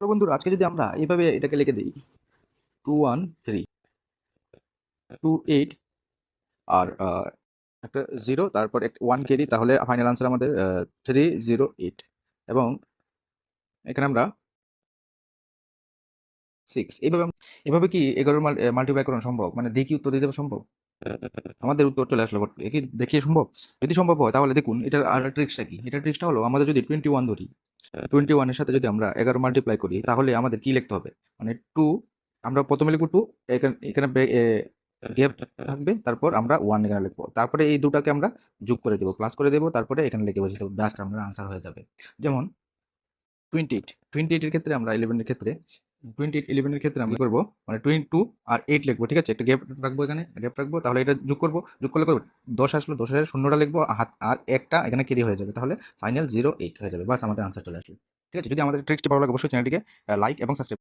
তো বন্ধুরা, আজকে যদি আমরা এইভাবে এটাকে লিখে দিই two one three two eight আর একটা জিরো তারপর একটা ওয়ান কেডি তাহলে ফাইনাল আনসার আমাদের থ্রি জিরো এইট এবং এখানে আমরা সিক্স এইভাবে এভাবে কি এগারোর মাল্টিপ্লাই করানো সম্ভব? মানে দেখি উত্তর দিতে সম্ভব? আমাদের উত্তর চলে আসলো এ কি দেখিয়ে সম্ভব? যদি সম্ভব হয়, তাহলে দেখুন, এটার আর ট্রিক্সটা কি? এটার ট্রিক্সটা হলো, আমাদের যদি টোয়েন্টি ওয়ান ধরি টোয়েন্টি ওয়ানের সাথে যদি আমরা এগারো মাল্টিপ্লাই করি, তাহলে আমাদের কি লিখতে হবে? মানে টু আমরা প্রথমে লিখব টু এখানে গ্যাপ থাকবে, তারপর আমরা ওয়ান এখানে লিখব। তারপরে এই দুটাকে আমরা যোগ করে দেবো প্লাস করে দেবো, তারপরে এখানে লিখে বসে দেবো, ব্যাস আমরা আনসার হয়ে যাবে। যেমন টোয়েন্টি এইট টোয়েন্টি এইটের ক্ষেত্রে আমরা ইলেভেনের ক্ষেত্রে টোয়েন্টি এইট ইলেভেনের ক্ষেত্রে আমরা করব? মানে টোয়েন্টি টু আর এইট লিখব, ঠিক আছে? একটা গ্যাপ রাখব এখানে গ্যাপ রাখব, তাহলে এটা যোগ করব, যোগ করলে করব, দশ আসলো দশের শূন্যটা লিখব হাত, আর একটা এখানে কেরি হয়ে যাবে, তাহলে ফাইনাল জিরো এইট হয়ে যাবে, বাস আমাদের আনসার চলে আসবে ঠিক আছে? যদি আমাদের ট্রিক্সটি ভালো লাগে, অবশ্যই চ্যানেলটিকে লাইক এবং সাবস্ক্রাইব